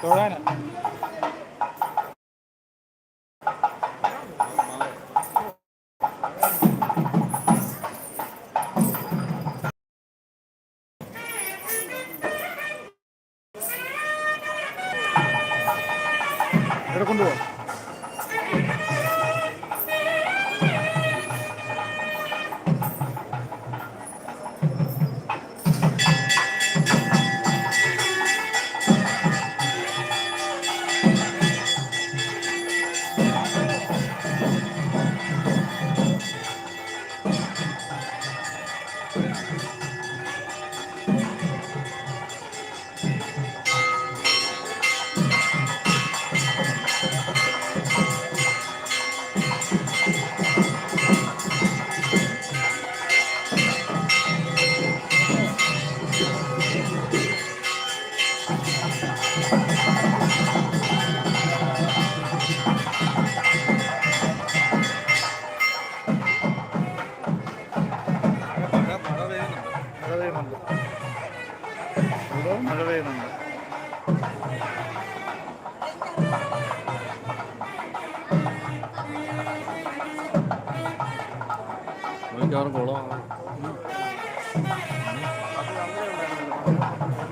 Corona.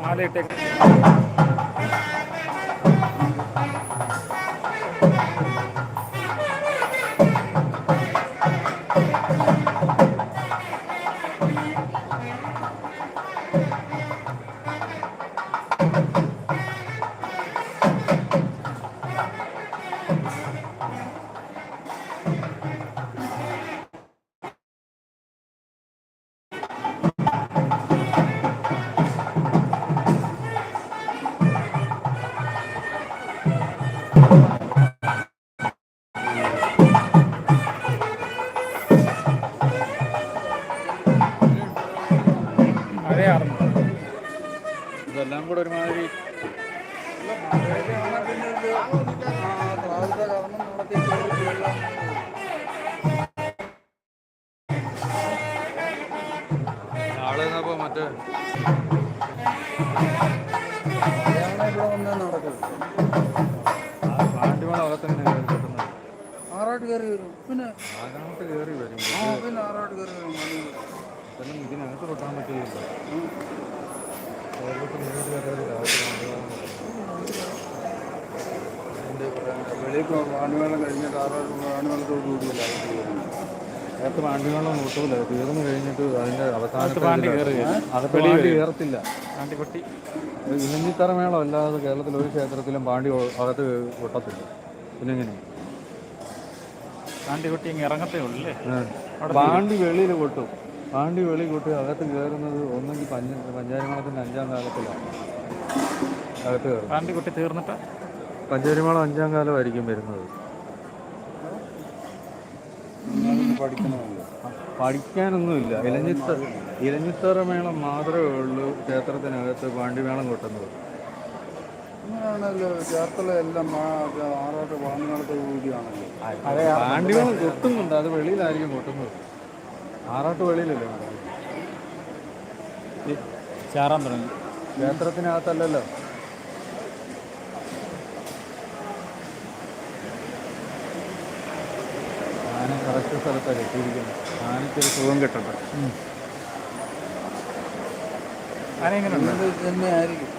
हाँ लेटे എന്നപ്പോ മറ്റേ പാണ്ടിമല അകത്തന്നെ കിട്ടുന്നത് ആറാട്ട് കയറി വരും. പിന്നെ ആകാമത്ത് കയറി വരും. പിന്നെ ആറാട്ട് കയറി വരും. മതി. ഇതിനകത്ത് കൊട്ടാൻ പറ്റില്ല വെളിയിൽ പോ- വാണിമേളം കഴിഞ്ഞിട്ട് ആറാട്ട് വാണിമേളത്തോട് കൂടിയല്ല നേരത്തെ പാണ്ടിമേളം കൂട്ടൂല തീർന്നു കഴിഞ്ഞിട്ട് അതിന്റെ അവസാനത്തെ പാണ്ടി അകത്ത് പാണ്ടി കയറത്തില്ല. ആണ്ടിപ്പട്ടി ഇലഞ്ഞിത്തറ മേളം അല്ലാതെ കേരളത്തിൽ ഒരു ക്ഷേത്രത്തിലും പാണ്ടി അകത്ത് കൊട്ടത്തില്ല പിന്നെ എങ്ങനെ ആണ്ടിപ്പട്ടി ഇങ്ങ് ഇറങ്ങത്തേ ഉള്ളൂ പാണ്ടി വെളിയിൽ കൊട്ടും പാണ്ടി വെളി കൊട്ടി അകത്ത് കയറുന്നത് ഒന്നെങ്കിൽ പഞ്ച പഞ്ചാരിമേളത്തിന്റെ അഞ്ചാം കാലത്തിലാണ് അകത്ത് കയറും ആണ്ടിക്കുട്ടി തീർന്നിട്ട്? പഞ്ചാരിമേളം അഞ്ചാം കാലമായിരിക്കും വരുന്നത് അതൊന്ന് പഠിക്കണമല്ലോ പഠിക്കാനൊന്നുമില്ല. ഇലഞ്ഞിത്ത ഇലഞ്ഞിത്തറ മേളം മാത്രമേ ഉള്ളൂ ക്ഷേത്രത്തിനകത്ത് പാണ്ടിമേളം കൊട്ടുന്നത്. അങ്ങനെയാണല്ലോ ചേർത്തല എല്ലാം ആറാട്ട് കൂടിയാണല്ലോ പാണ്ടിമേളം കൊട്ടുന്നുണ്ട്. അത് വെളിയിലായിരിക്കും കൊട്ടുന്നത്. ആറാട്ട് വെളിയിലല്ലേ ചാറാൻ തുടങ്ങി. ക്ഷേത്രത്തിനകത്തല്ലല്ലോ. ആന കറക്റ്റ് സ്ഥലത്താണ് കെട്ടിയിരിക്കുന്നത് ആനയ്ക്കൊരു സുഖം കിട്ടട്ടെ. ആന എങ്ങനെയുണ്ട് തന്നെ ആയിരിക്കും.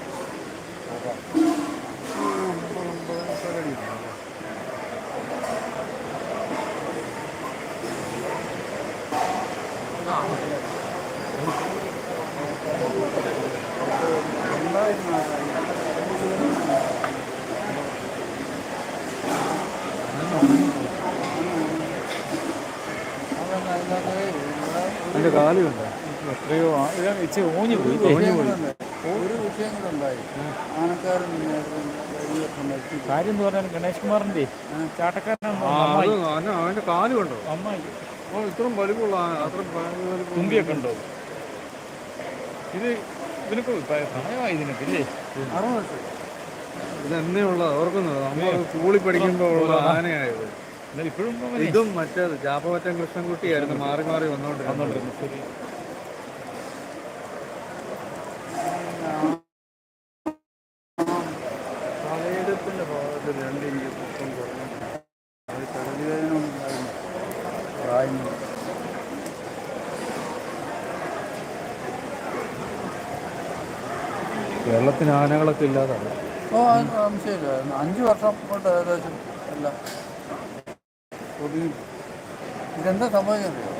അതൊന്നും അതിന്റെ കാലുണ്ട് എത്രയോ ആ- ഇത് പോയി. ഊഞ്ഞു പോയി. ഒരു വിഷയം കൂടെ ഉണ്ടായി ആനക്കാരൻ കാര്യം എന്ന് പറഞ്ഞാൽ ഗണേഷ് ചാട്ടക്കാരനാണ് അവന്റെ കാലുണ്ടോ അമ്മായി. ഓ ഇത്രയും വലിപ്പമുള്ള അത്രയും തുമ്പിയൊക്കെ ഉണ്ടോ ഇത് ഇതിനൊക്കെ പ- സമയമായി ഇതിനൊക്കെ ഇല്ലേ? ഇത് എന്നേ ഉള്ളത് ഓർക്കുന്നത് നമ്മൾ സ്കൂളിൽ പഠിക്കുമ്പോൾ ഉള്ള ആനയായത്. ഇപ്പോഴും ഇതും മറ്റേത് ജാപ്പവറ്റം കൃഷ്ണൻകുട്ടിയായിരുന്നു. മാറി മാറി വന്നോണ്ടിരുന്നു. ശരി. സാധാരണ ഭാഗത്ത് രണ്ട് ഇഞ്ച് പൊക്കം കുറഞ്ഞു. അത് കടലുവേദന ഉണ്ടായിരുന്നു. പ്രായം. കേരളത്തിന് ആനകളൊക്കെ ഇല്ലാതാണ് ഓ സംശയമില്ല. അഞ്ച് വർഷം കൊണ്ട് ഏകദേശം എല്ലാം ഒതുങ്ങി ഇതെന്താ സംഭവിക്കുന്നത്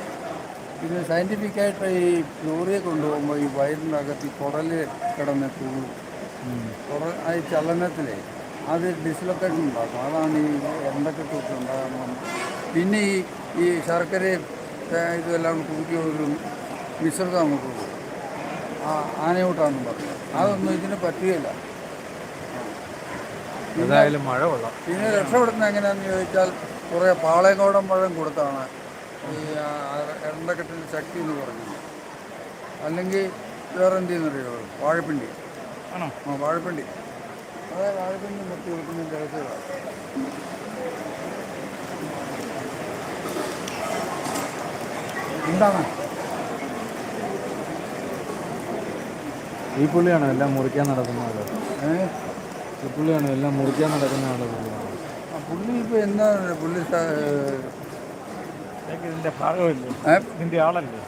ഇത് സയന്റിഫിക്കായിട്ട് ഈ യൂറിയ കൊണ്ടുപോകുമ്പോൾ ഈ വയറിനകത്ത് ഈ കുടൽ കിടന്ന് കുടൽ ആ ചലനത്തിൽ അത് ഡിസ്ലൊക്കേഷൻ ഉണ്ടാക്കും. അതാണ് ഈ എണ്ണക്കെട്ടൊക്കെ ഉണ്ടാകുന്നത് പിന്നെ ഈ ഈ ശർക്കരയും തേ- ഇതെല്ലാം കൂട്ടി ഒരു മിശ്രിതം നമുക്ക് കൊടുക്കും. ആ ആനയൂട്ടാണെന്ന് പറഞ്ഞു. അതൊന്നും ഇതിന് പറ്റുകയില്ല. ഏതായാലും മഴ കൊള്ളാം. പിന്നെ രക്ഷപ്പെടുന്നത് എങ്ങനെയാണെന്ന് ചോദിച്ചാൽ കുറേ പാളയങ്കോടൻ പഴം കൊടുത്താണ്. ഈ എണ്ണക്കെട്ടിൽ ശക്തി എന്ന് പറഞ്ഞത്. അല്ലെങ്കിൽ വേറെ എന്ത് ചെയ്യുന്നറിയോ വാഴപ്പിണ്ടി. ആണോ? ആ വാഴപ്പിണ്ടി. അതെ വാഴപ്പിണ്ടി മുട്ടി കൊടുക്കുന്നതിന്റെ രഹസ്യമാണ് എന്താണ്? ഈ പുള്ളിയാണോ എല്ലാം മുറിക്കാൻ നടക്കുന്നത്? ഏ? ഈ പുള്ളിയാണോ എല്ലാം മുറിക്കാൻ നടക്കുന്ന ആൾ? പുള്ളി ഇപ്പോൾ എന്താണ് പുള്ളി ഇതിന്റെ ഭാഗമല്ലേ? ഇതിന്റെ ആളല്ലേ?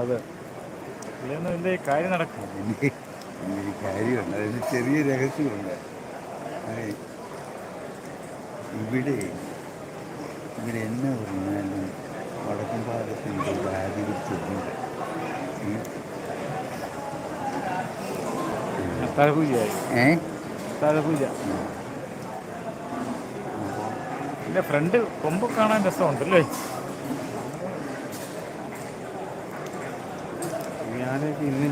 അതെ. ഇല്ലെന്ന് ഇതിന്റെ കാര്യം നടക്കും. എനിക്ക് ഒരു കാര്യമുണ്ട്. അതിന് ചെറിയ രഹസ്യമുണ്ട്. ഇവിടെ ഇവിടെ എന്നെ പറഞ്ഞാലും വടക്കൻ ഭാഗത്തിന്റെ ആചരിച്ചിട്ടുണ്ട് അത്താഴപൂജയായി ഏ? അത്താഴപൂജ ഇതിന്റെ ഫ്രണ്ട് കൊമ്പ് കാണാൻ രസമുണ്ടല്ലേ? ഞാനൊക്കെ ഇന്നും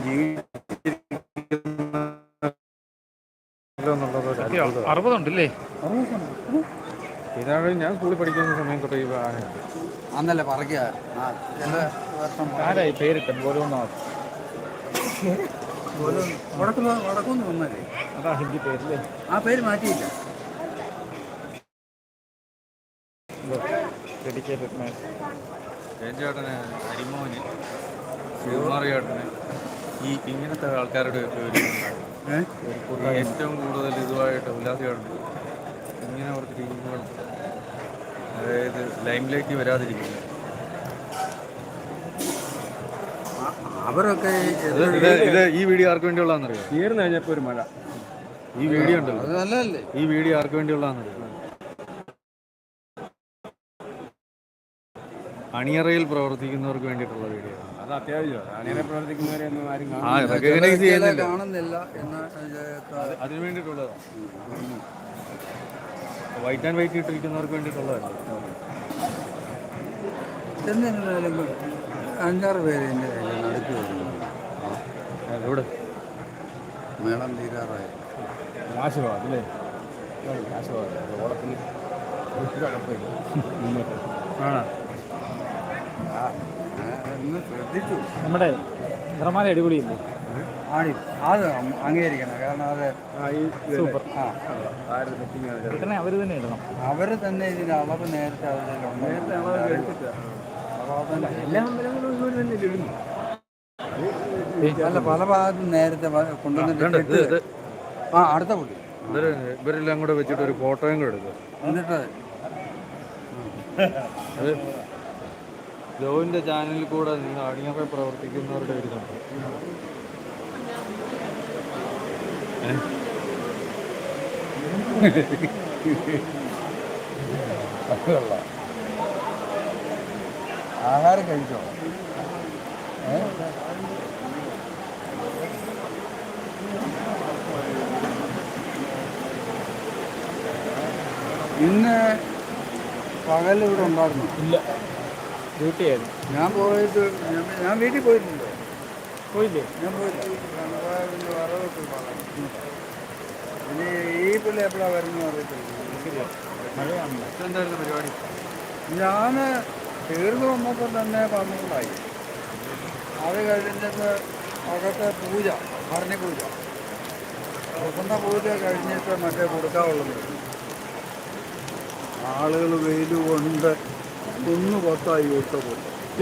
അത്ഭുതമാണ്. അറുപതുണ്ടല്ലേ? ഇതാണ് ഞാൻ സ്കൂളിൽ പഠിക്കുന്ന സമയം തൊട്ട് ഈ ആനയുണ്ട് അന്നല്ലേ പറയുക ആരായി പേരിട്ടൻ പോലും വടക്കുന്ന വടക്കൊന്നും വന്നല്ലേ? അതാ ഹിന്ദി പേരില്ലേ? ആ പേര് മാറ്റിയില്ല. ഡെഡിക്കേറ്റഡ് മാൻ ചേട്ടന് അരിമോന് ശിവകുമാർ ചേട്ടന് ഈ ഇങ്ങനത്തെ ആൾക്കാരുടെ ഒക്കെ ഒരു ഏറ്റവും കൂടുതൽ ഇതുമായിട്ട് ഉല്ലാസമുണ്ട് ഇങ്ങനെ അവർക്ക് ടീമുകൾ. അതായത് ലൈംലൈറ്റ് വരാതിരിക്കുന്നത് ആ- അവരൊക്കെ ഇത് ഈ വീഡിയോ ആർക്ക് വേണ്ടിയുള്ളതാണെന്നറിയോ? തീർന്നു കഴിഞ്ഞപ്പോൾ ഒരു മഴ. ഈ വീഡിയോ ഉണ്ടല്ലോ. അത് നല്ലതല്ലേ? ഈ വീഡിയോ ആർക്ക് വേണ്ടിയുള്ളതാണെന്നറിയോ? അണിയറയിൽ പ്രവർത്തിക്കുന്നവർക്ക് വേണ്ടിയിട്ടുള്ള വീഡിയോ. അത് അത്യാവശ്യമാണ്. അണിയറയിൽ പ്രവർത്തിക്കുന്നവരെയൊന്നും ആരും ആ റെക്കഗ്നൈസ് ചെയ്യുന്നില്ല. കാണുന്നില്ല എന്ന് അതിന് വേണ്ടിയിട്ടുള്ളതാണ് വൈറ്റ് ആൻഡ് വൈറ്റ് ഇട്ടിരിക്കുന്നവർക്ക് വേണ്ടിയിട്ടുള്ളതാണ് അഞ്ചാറ് പേര് എന്റെ കയ്യിൽ നടുക്ക് വരുന്നു ഇവിടെ മേളം തീരാറായി. ആശീർവാദം അല്ലേ? ആശീർവാദം ആണോ? ശ്രദ്ധിച്ചു നമ്മുടെ നിറമാല അടിപൊളിയില്ലേ? അത് അംഗീകരിക്കണം. കാരണം അത് സൂപ്പർ. ആ അവർ തന്നെ ഇടണം. അവർ തന്നെ ഇതിന് അളവ് നേരത്തെ അവരിലുണ്ട് നേരത്തെ എല്ലാ അമ്പലങ്ങളും ഇതുപോലെ തന്നെ ഇടുന്നു അല്ല പല ഭാഗത്തും നേരത്തെ കൊണ്ടുവന്നിട്ട് ആ അടുത്ത പുള്ളി ഇവർ ഇവരെല്ലാം കൂടെ വെച്ചിട്ട് ഒരു ഫോട്ടോയും കൂടെ എടുക്കും. എന്നിട്ട് അത് ജോവിന്റെ ചാനലിൽ കൂടെ നിങ്ങൾ അണിയറ പ്രവർത്തിക്കുന്നവരുടെ ഒരു? അത് ആഹാരം കഴിച്ചോ? ഇന്ന് പകൽ ഇവിടെ ഉണ്ടായിരുന്നു? ഇല്ല. ഡ്യൂട്ടി ആയിരുന്നു ഞാൻ പോയിട്ട് ഞാൻ- വീട്ടിൽ പോയിട്ടുണ്ട്. പോയില്ലേ? ഞാൻ പോയില്ല. ഇനി ഈ പിള്ളേ എപ്പോഴാണ് വരുന്നത് അറിയത്തില്ല. മഴയാണല്ലോ. എന്തായിരുന്നു പരിപാടി? ഞാൻ തീർന്നു വന്നപ്പോൾ തന്നെ പന്ത്രണ്ടായി. അത് കഴിഞ്ഞിട്ട് അകത്തെ പൂജ ഭരണി പൂജ പ്രസന്ന പൂജ കഴിഞ്ഞിട്ട് മറ്റേ കൊടുക്കാവുള്ളത് ആളുകൾ വെയിൽ കൊണ്ട് ഒന്ന് പത്തായി വിട്ടപ്പോൾ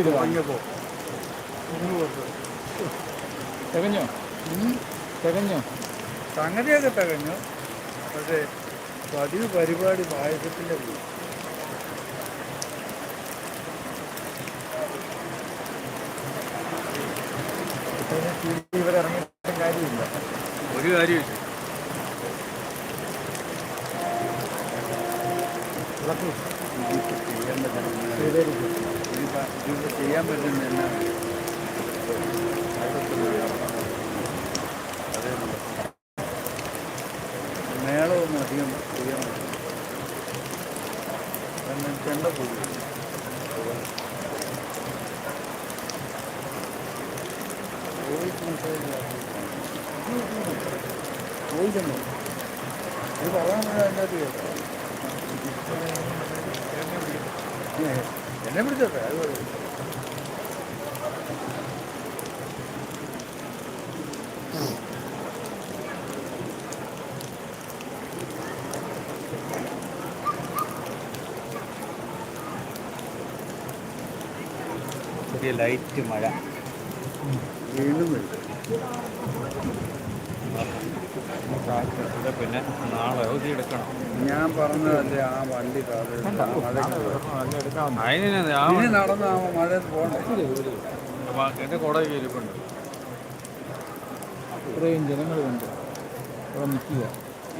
തുടങ്ങിയപ്പോൾ ഒന്ന് പത്ത്. തികഞ്ഞോ. തികഞ്ഞോ? സംഗതിയൊക്കെ തികഞ്ഞു. പക്ഷേ പതിവ് പരിപാടി പായസത്തിന്റെ ഇവരെ ഇറങ്ങിയ കാര്യമില്ല ഒരു കാര്യമില്ല ചെയ്യാൻ പറ്റുന്ന ഇതിപ്പോൾ ചെയ്യാൻ പറ്റുന്ന എന്നാ അതേ ഉള്ളൂ. മേളമൊന്നും അധികം ചെയ്യാൻ പറ്റില്ല കാരണം ചെണ്ട കൂടി മെസ്സേജ് ഇത് പറയാൻ എന്നെ പിടിച്ചോട്ടെ അത് കുഴപ്പമില്ല. ചെറിയ ലൈറ്റ് മഴ. വീണ്ടും പിന്നെ നാളെ അവധി എടുക്കണം. ഞാൻ പറഞ്ഞതല്ലേ ആ വണ്ടി അതിന് ആ നടന്ന് ആ മഴയത്ത് പോകണ്ടേ? എന്റെ കുട ഇരിപ്പുണ്ട് ഇത്രയും ജനങ്ങളുണ്ട് അവിടെ നിൽക്കുക.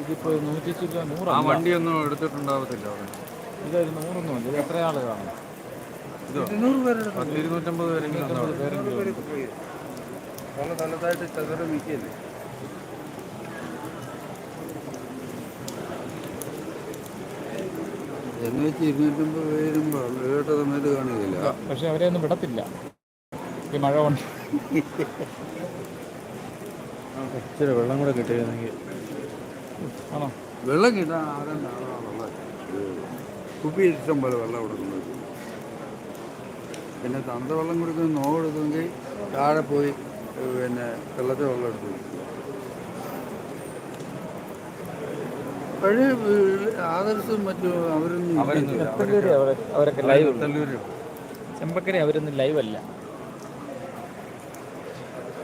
ഇതിപ്പോൾ നൂറ്റി ചില്ല ആ നൂറല്ല. വണ്ടിയൊന്നും എടുത്തിട്ടുണ്ടാവത്തില്ല അവിടെ. ഇതൊരു നൂറൊന്നുമല്ല ഇത് എത്ര ആൾ കാണും? ഇരുന്നൂറ്റമ്പത് പേരെങ്കിലും ഉണ്ടാവും ഇരുന്നൂറ് പേരൊക്കെ പോയി പല സ്ഥലത്തായിട്ട് ചതുര നിൽക്കിയല്ലേ എന്ന് വെച്ച് ഇരുന്നൂറ്റമ്പത് പേരും കേട്ട സമയത്ത് കാണുകയില്ല പക്ഷെ അവരെ ഒന്നും വിടത്തില്ല. ഈ മഴ കൊണ്ട്. ഇച്ചിരി വെള്ളം കൂടെ കിട്ടിയിരുന്നെങ്കിൽ. ആണോ? വെള്ളം കിട്ടാൻ ആരെന്താണോ കുപ്പി ഇഷ്ടം പോലെ വെള്ളം കൊടുക്കുന്നത് പിന്നെ തന്ത വെള്ളം കൊടുക്കുന്ന നോ കൊടുക്കുമെങ്കിൽ താഴെ പോയി പിന്നെ വെള്ളത്തെ വെള്ളം എടുത്തു. പഴയ ആദർശം മറ്റും അവരൊന്നും. ചെമ്പക്കരി അവരൊക്കെ ലൈവ് തല്ലൂര്. അവരൊന്നും ലൈവ് അല്ല.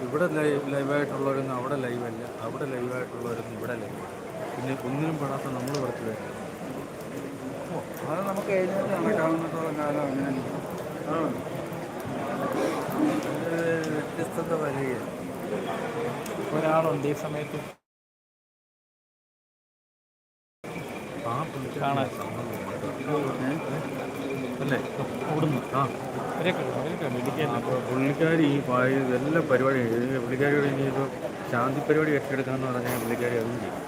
ഇവിടെ ലൈവ് ലൈവായിട്ടുള്ളവരൊന്നും അവിടെ ലൈവല്ല അവിടെ ലൈവായിട്ടുള്ളവരൊന്നും ഇവിടെ ലൈവ് പിന്നെ ഒന്നിനും പെടാത്ത നമ്മൾ പുറത്ത് പേര് അത് നമുക്ക് എഴുന്നേറ്റ് നടക്കാവുന്നിടത്തോളം കാലം അങ്ങനെ വ്യത്യസ്തത വരികയാണ് ഒരാളുണ്ട് ഈ സമയത്ത്. കാണാൻ. അല്ലേ? ഓടുന്നു. ആ. പുള്ളിക്കാരി ഈ പായ എല്ലാ പരിപാടിയും പുള്ളിക്കാരിയോട് ഇനിയിപ്പോൾ ശാന്തി പരിപാടി ഏറ്റെടുക്കാമെന്ന് പറഞ്ഞാൽ പുള്ളിക്കാരി അതും ചെയ്യും.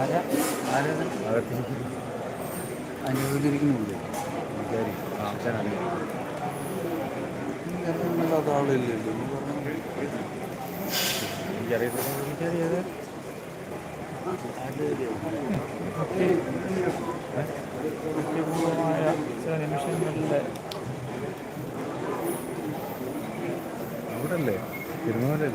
ആരാ? ആരാ അകത്ത് അനുവദിക്കുന്നുണ്ട് ആ അച്ഛനാണ് ഇല്ലാത്ത ആളില്ലല്ലോ എനിക്കറിയത്തില്ല പുള്ളിക്കാരി ഏത് ഭക്തിപൂർവമായ ചില നിമിഷങ്ങളിൽ അവിടെ അല്ലേ തിരുമലല്ലേ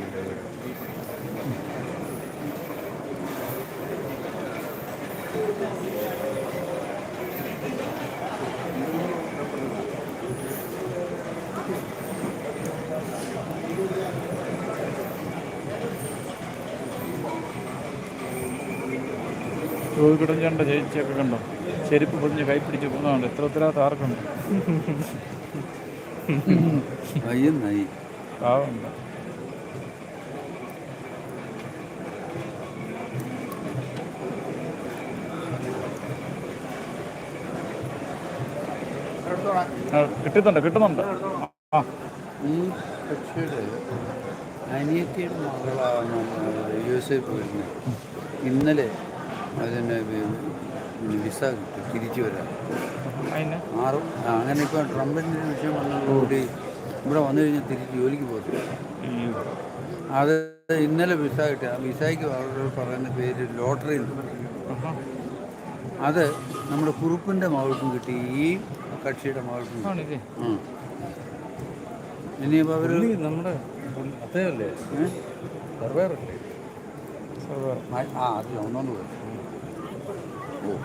ചേട്ടന്റെ ചേച്ചിയൊക്കെ കണ്ടോ? ചെരുപ്പ് പൊതിഞ്ഞ് കൈ പിടിച്ച് പോകുന്നതുകൊണ്ട് എത്ര ഉത്തരവാദിത്തം ആർക്കുണ്ട്? അയ്യെന്നായി കിട്ടുന്നുണ്ട് കിട്ടുന്നുണ്ട്. ആ. ഈ കക്ഷിയുടെ അനിയത്തിയുടെ മകളാണ് യു എസ് എ പോയിരുന്നത് ഇന്നലെ അതിന് വിസ കിട്ടി തിരിച്ചു വരാൻ. ആറ് അങ്ങനെ ഇപ്പോൾ ട്രംപിന്റെ വിഷയം വന്നതോടുകൂടി ഇവിടെ വന്നു കഴിഞ്ഞാൽ തിരിച്ച് ജോലിക്ക് പോകത്തില്ല. അത് ഇന്നലെ വിസ കിട്ടി. ആ വിസയ്ക്ക് അവർ പറയുന്ന പേര് ലോട്ടറി. അത് നമ്മുടെ കുറുപ്പിന്റെ മകൾക്കും കിട്ടി. ഈ കക്ഷിയുടെ മകൾക്കും കിട്ടി. ആണില്ലേ ഉം. ഇനിയിപ്പോൾ അവർ പുള്ളി നമ്മുടെ പുള്ളി- അദ്ദേഹമല്ലേ സർവേറല്ലേ സർവർ ആ അത് ഒന്നോണ്ട് പോയി ഓ